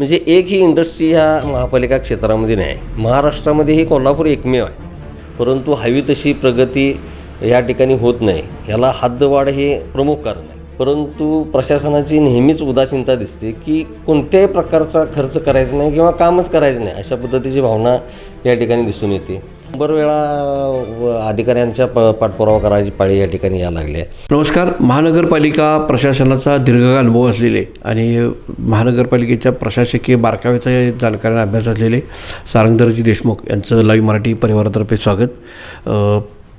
म्हणजे एक ही इंडस्ट्री ह्या महापालिका क्षेत्रामध्ये नाही. महाराष्ट्रामध्ये ही कोल्हापूर एकमेव आहे. परंतु हवी तशी प्रगती या ठिकाणी होत नाही. ह्याला हद्दवाढ हे प्रमुख कारण आहे. परंतु प्रशासनाची नेहमीच उदासीनता दिसते की कोणत्याही प्रकारचा खर्च करायचा नाही किंवा कामच करायचं नाही अशा पद्धतीची भावना या ठिकाणी दिसून येते. शंभर वेळा व अधिकाऱ्यांच्या प पाठपुरावा करायची पाळी या ठिकाणी यायला लागली आहे. नमस्कार. महानगरपालिका प्रशासनाचा दीर्घकाळ अनुभव असलेले आणि महानगरपालिकेच्या प्रशासकीय बारकाव्याचा जाणकारांना अभ्यास असलेले सारंगधरजी देशमुख यांचं लाईव्ह मराठी परिवारातर्फे स्वागत.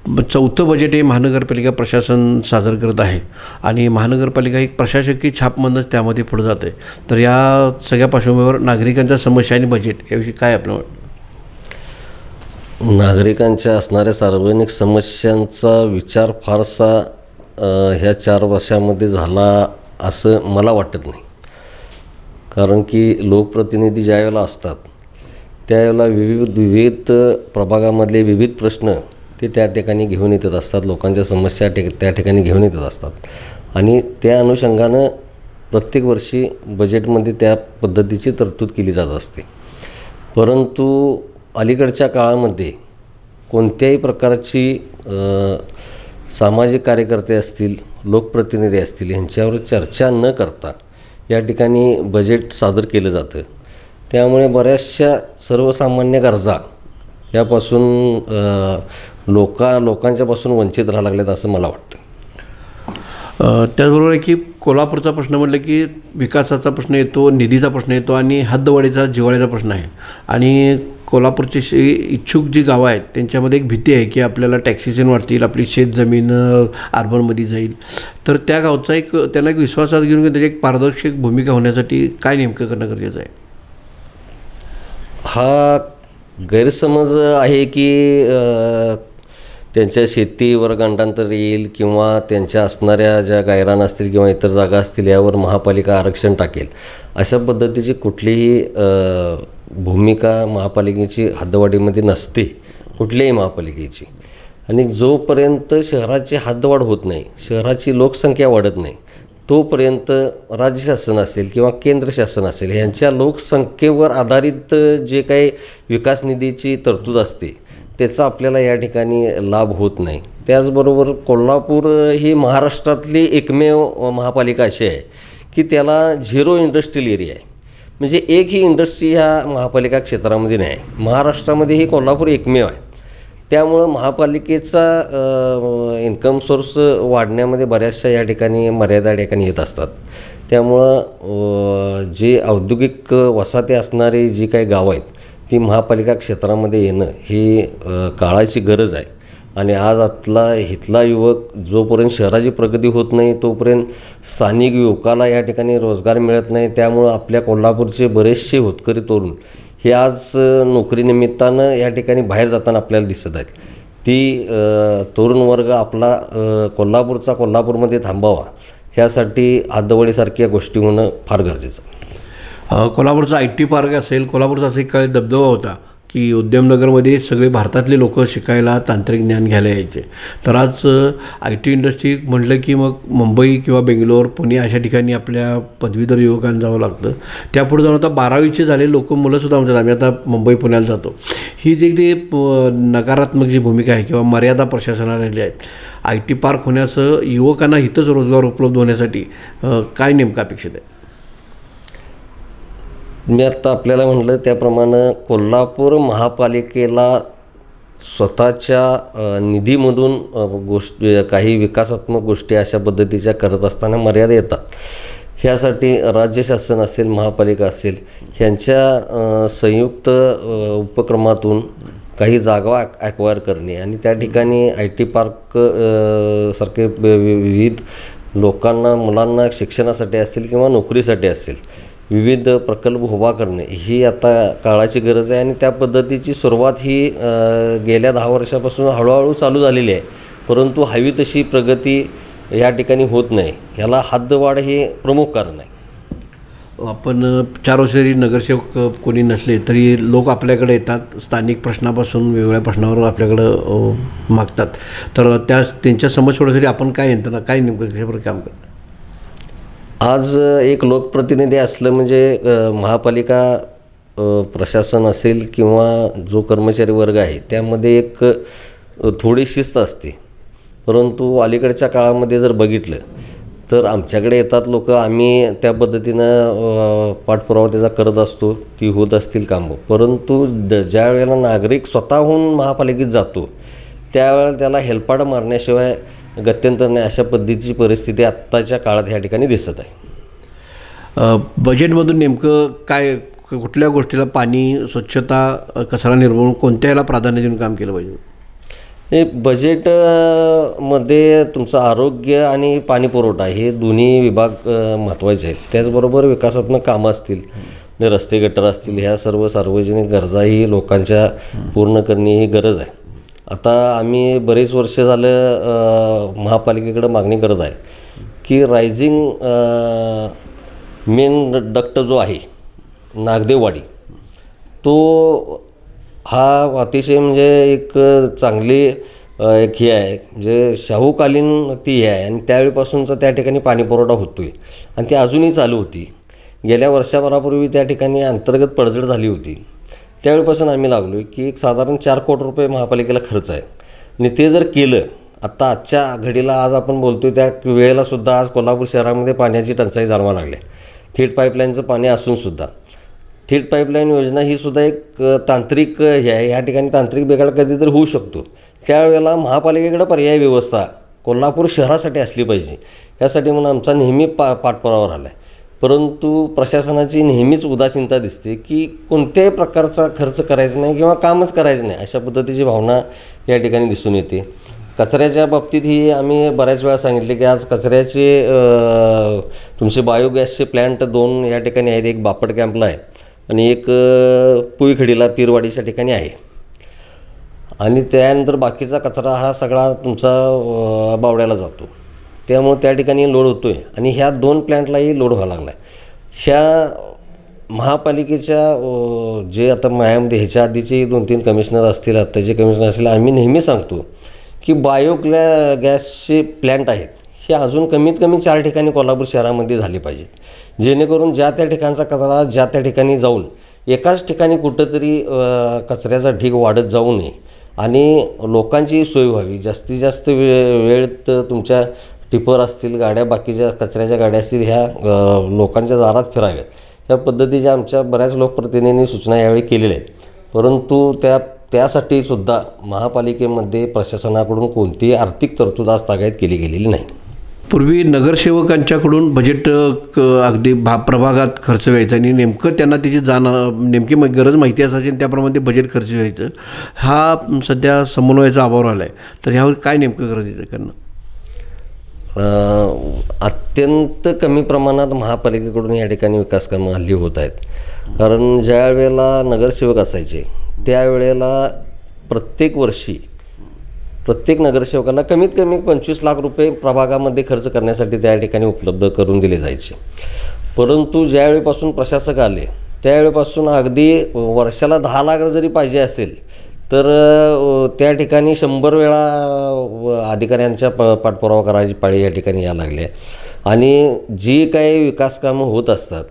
चौथं बजेट हे महानगरपालिका प्रशासन सादर करत आहे. आणि महानगरपालिका एक प्रशासकीय छापमधूनच त्यामध्ये पुढं जाते. तर या सगळ्या पार्श्वभूमीवर नागरिकांच्या समस्या आणि बजेट याविषयी काय आपलं नागरिकांच्या असणाऱ्या सार्वजनिक समस्यांचा विचार फारसा ह्या चार वर्षामध्ये झाला असं मला वाटत नाही. कारण की लोकप्रतिनिधी ज्यावेळेला असतात त्यावेळेला विविध विविध प्रभागामधले विविध प्रश्न ते त्या ठिकाणी घेऊन येत असतात लोकांच्या समस्या ठिक त्या ठिकाणी घेऊन येत असतात. आणि त्या अनुषंगानं प्रत्येक वर्षी बजेटमध्ये त्या पद्धतीची तरतूद केली जात असते. परंतु अलीकडच्या काळामध्ये कोणत्याही प्रकारची सामाजिक कार्यकर्ते असतील लोकप्रतिनिधी असतील यांच्यावर चर्चा न करता या ठिकाणी बजेट सादर केलं जातं. त्यामुळे बऱ्याचशा सर्वसामान्य गरजा यापासून लोका लोकांच्यापासून वंचित राहायला लागल्यात असं मला वाटतं. त्याचबरोबर आहे की कोल्हापूरचा प्रश्न म्हटलं की विकासाचा प्रश्न येतो निधीचा प्रश्न येतो आणि हद्दवाढीचा जिवाळ्याचा प्रश्न आहे. आणि कोल्हापूरची शे इच्छुक जी गावं आहेत त्यांच्यामध्ये एक भीती आहे की आपल्याला टॅक्सेशन वाढतील आपली शेत जमीन अ, अर्बनमध्ये जाईल. तर त्या गावचा एक त्यांना एक विश्वासात घेऊन त्याची एक पारदर्शक भूमिका होण्यासाठी काय नेमकं करणं गरजेचं आहे? हा गैरसमज आहे की त्यांच्या शेतीवर गंडांतर येईल किंवा त्यांच्या असणाऱ्या ज्या गायरान असतील किंवा इतर जागा असतील यावर महापालिका आरक्षण टाकेल. अशा पद्धतीची कुठलीही भूमिका महापालिकेची हद्दवाढीमध्ये नसते. कुठल्याही महापालिकेची. आणि जोपर्यंत शहराची हद्दवाढ होत नाही शहराची लोकसंख्या वाढत नाही तोपर्यंत राज्य शासन असेल किंवा केंद्र शासन असेल यांच्या लोकसंख्येवर आधारित जे काही विकास निधीची तरतूद असते त्याचा आपल्याला या ठिकाणी लाभ होत नाही. त्याचबरोबर कोल्हापूर ही महाराष्ट्रातली एकमेव महापालिका अशी आहे की त्याला झिरो इंडस्ट्रियल एरिया आहे. म्हणजे एक ही इंडस्ट्री ह्या महापालिका क्षेत्रामध्ये नाही. महाराष्ट्रामध्ये ही कोल्हापूर एकमेव आहे. त्यामुळं महापालिकेचा इन्कम सोर्स वाढण्यामध्ये बऱ्याचशा या ठिकाणी मर्यादा या ठिकाणी येत असतात. त्यामुळं जे औद्योगिक वसाहती असणारी जी काही गावं आहेत ती महापालिका क्षेत्रामध्ये येणं ही काळाची गरज आहे. आणि आज आपला इथला युवक जोपर्यंत शहराची प्रगती होत नाही तोपर्यंत स्थानिक युवकाला या ठिकाणी रोजगार मिळत नाही. त्यामुळं आपल्या कोल्हापूरचे बरेचसे होतकरी तरुण हे आज नोकरीनिमित्तानं या ठिकाणी बाहेर जाताना आपल्याला दिसत आहेत. ती तरुण वर्ग आपला कोल्हापूरचा कोल्हापूरमध्ये थांबावा ह्यासाठी आदवळीसारख्या गोष्टी होणं फार गरजेचं आहे. कोल्हापूरचा आय टी पार्क असेल कोल्हापूरचा असा एक काळी दबदबा होता की उद्यमनगरमध्ये सगळे भारतातले लोक शिकायला तांत्रिक ज्ञान घ्यायला यायचे. तर आज आय टी इंडस्ट्री म्हटलं की मग मुंबई किंवा बेंगलोर पुणे अशा ठिकाणी आपल्या पदवीधर युवकांना जावं लागतं. त्यापुढे जाऊन आता बारावीचे झाले लोक मुलंसुद्धा म्हणतात आम्ही आता मुंबई पुण्याला जातो. ही जी ते नकारात्मक जी भूमिका आहे किंवा मर्यादा प्रशासनाला राहिली आहेत आय टी पार्क होण्यासह युवकांना हितच रोजगार उपलब्ध होण्यासाठी काय नेमकं अपेक्षित आहे? मी आत्ता आपल्याला म्हटलं त्याप्रमाणे कोल्हापूर महापालिकेला स्वतःच्या निधीमधून गोष्ट काही विकासात्मक गोष्टी अशा पद्धतीच्या करत असताना मर्यादा येतात. ह्यासाठी राज्य शासन असेल महापालिका असेल ह्यांच्या संयुक्त उपक्रमातून काही जागा ॲक्वायर करणे आणि त्या ठिकाणी आय टी पार्क सारखे वि- विविध लोकांना मुलांना शिक्षणासाठी असेल किंवा नोकरीसाठी असेल विविध प्रकल्प उभा करणे ही आता काळाची गरज आहे आणि त्या पद्धतीची सुरुवात ही गेल्या दहा वर्षापासून हळूहळू चालू झालेली आहे. परंतु हवी तशी प्रगती या ठिकाणी होत नाही. ह्याला हद्दवाढ हे प्रमुख कारण आहे. आपण चार वर्ष जरी नगरसेवक कोणी नसले तरी लोक आपल्याकडे येतात स्थानिक प्रश्नापासून वेगवेगळ्या प्रश्नावर आपल्याकडं मागतात. तर त्या त्यांच्या समज सोडवण्यासाठी आपण काय यंत्रणा काय नेमकं कशाप्रकारे काम करतो आज एक लोकप्रतिनिधी असलं म्हणजे महापालिका प्रशासन असेल किंवा जो कर्मचारी वर्ग आहे त्यामध्ये एक थोडी शिस्त असते. परंतु अलीकडच्या काळामध्ये जर बघितलं तर आमच्याकडे येतात लोक. आम्ही त्या पद्धतीनं पाठपुरावा त्याचा करत असतो. ती होत असतील कामं. परंतु द ज्या वेळेला नागरिक स्वतःहून महापालिकेत जातो त्यावेळेला त्याला हेलपाट मारण्याशिवाय गत्यंतर नाही अशा पद्धतीची परिस्थिती आत्ताच्या काळात ह्या ठिकाणी दिसत आहे. बजेटमधून नेमकं काय कुठल्या गोष्टीला पाणी स्वच्छता कचरा निर्मूलन कोणत्या याला प्राधान्य देऊन काम केलं पाहिजे? हे बजेट अ, मध्ये तुमचं आरोग्य आणि पाणी पुरवठा हे दोन्ही विभाग महत्त्वाचे आहेत. त्याचबरोबर विकासात्मक कामं असतील म्हणजे रस्ते गटर असतील ह्या सर्व सार्वजनिक गरजाही लोकांच्या पूर्ण करणे ही गरज आहे. आता आम्ही बरेच वर्ष झालं अ, महापालिकेकडे मागणी करत आहे की रायझिंग मेन डक्ट जो आहे नागदेववाडी तो हा अतिशय म्हणजे एक चांगली एक हे आहे. म्हणजे शाहूकालीन ती हे आहे. आणि त्यावेळीपासूनचा त्या ठिकाणी पाणीपुरवठा होतो आहे आणि ती अजूनही चालू होती. गेल्या वर्षभरापूर्वी त्या ठिकाणी अंतर्गत पडझड झाली होती. त्यावेळीपासून आम्ही लागलो आहे की एक साधारण चार कोटी रुपये महापालिकेला खर्च आहे. आणि ते जर केलं आत्ता आजच्या घडीला आज आपण बोलतो त्या वेळेला सुद्धा आज कोल्हापूर शहरामध्ये पाण्याची टंचाई जाणवा लागली आहे. थेट पाईपलाईनचं पाणी असूनसुद्धा थेट पाईपलाईन योजना ही सुद्धा एक तांत्रिक हे आहे. ह्या ठिकाणी तांत्रिक बिघाड कधीतरी होऊ शकतो. त्यावेळेला महापालिकेकडे पर्यायी व्यवस्था कोल्हापूर शहरासाठी असली पाहिजे. यासाठी म्हणून आमचा नेहमी पा पाठपुरावा राहिला आहे परंतु प्रशासनाची नेहमीच उदासीनता दिसते की कोणत्याही प्रकारचा खर्च करायचा नाही किंवा कामच करायचं नाही अशा पद्धतीची भावना या ठिकाणी दिसून येते. कचऱ्याच्या बाबतीत ही आम्ही बऱ्याच वेळा सांगितले की आज कचऱ्याचे तुमचे बायोगॅसचे प्लॅन्ट दोन या ठिकाणी आहेत एक बापट कॅम्पला आहे आणि एक पुईखडीला पीरवाडीच्या ठिकाणी आहे. आणि त्यानंतर बाकीचा कचरा हा सगळा तुमचा बावड्याला जातो. त्यामुळे त्या ठिकाणी लोड होतो आहे आणि ह्या दोन प्लॅन्टलाही लोड व्हावं लागला आहे ह्या महापालिकेच्या जे आता मायामध्ये ह्याच्या आधीचे दोन तीन कमिशनर असतील आत्ताचे कमिशनर असतील आम्ही नेहमी सांगतो की बायोग्लॅ गॅसचे प्लॅन्ट आहेत हे अजून कमीत कमी चार ठिकाणी कोल्हापूर शहरामध्ये झाले पाहिजेत. जेणेकरून ज्या त्या ठिकाणचा कचरा ज्या त्या ठिकाणी जाऊन एकाच ठिकाणी कुठंतरी कचऱ्याचा ढीग वाढत जाऊ नये. आणि लोकांची सोय व्हावी. जास्तीत जास्त वे वेळ तर तुमच्या टिपर असतील गाड्या बाकीच्या कचऱ्याच्या गाड्या असतील ह्या लोकांच्या दारात फिराव्यात. या पद्धतीच्या आमच्या बऱ्याच लोकप्रतिनिधींनी सूचना यावेळी केलेल्या आहेत. परंतु त्या त्यासाठी सुद्धा महापालिकेमध्ये प्रशासनाकडून कोणतीही आर्थिक तरतूद आज तागायत केली गेलेली नाही. पूर्वी नगरसेवकांच्याकडून बजेट क- अगदी भा प्रभागात खर्च व्हायचा आणि नेमकं त्यांना त्याची जाण नेमकी म- गरज माहिती असायची आणि त्याप्रमाणे ते बजेट खर्च व्हायचं. हा सध्या समन्वयाचा अभाव आला आहे तर ह्यावर काय नेमकं गरज येतं करणं अत्यंत कमी प्रमाणात महापालिकेकडून या ठिकाणी विकास कामं हल्ली होत आहेत. कारण ज्या वेळेला नगरसेवक असायचे त्यावेळेला प्रत्येक वर्षी प्रत्येक नगरसेवकाला कमीत कमी पंचवीस लाख रुपये प्रभागामध्ये खर्च करण्यासाठी त्या ठिकाणी उपलब्ध करून दिले जायचे. परंतु ज्यावेळेपासून प्रशासक आले त्यावेळेपासून अगदी वर्षाला दहा लाख जरी पाहिजे असेल तर त्या ठिकाणी शंभर वेळा अधिकाऱ्यांच्या प पाठपुरावा करायची पाळी या ठिकाणी यायला लागली आहे. आणि जी काही विकासकामं होत असतात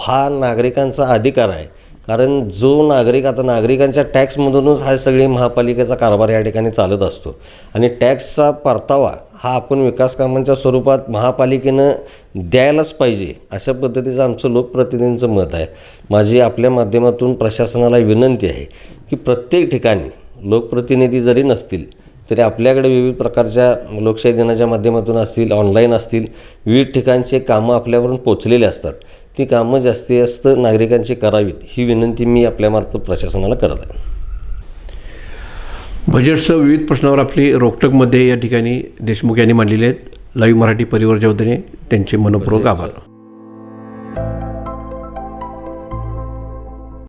हा नागरिकांचा अधिकार आहे. कारण जो नागरिक आता नागरिकांच्या टॅक्समधूनच हा सगळी महापालिकेचा कारभार या ठिकाणी चालत असतो. आणि टॅक्सचा परतावा हा आपण विकासकामांच्या स्वरूपात महापालिकेनं द्यायलाच पाहिजे अशा पद्धतीचं आमचं लोकप्रतिनिधींचं मत आहे. माझी आपल्या माध्यमातून प्रशासनाला विनंती आहे की प्रत्येक ठिकाणी लोकप्रतिनिधी जरी नसतील तरी आपल्याकडे विविध प्रकारच्या लोकशाही दिनाच्या माध्यमातून असतील ऑनलाईन असतील विविध ठिकाणचे कामं आपल्यावरून पोचलेले असतात. ती कामं जास्तीत जास्त नागरिकांची करावीत ही विनंती मी आपल्यामार्फत प्रशासनाला करत आहे. बजेटसह विविध प्रश्नावर आपली रोकटकमध्ये या ठिकाणी देशमुख यांनी मांडलेले आहेत. लाईव्ह मराठी परिवारच्या वतीने त्यांचे मनपूर्वक आभार.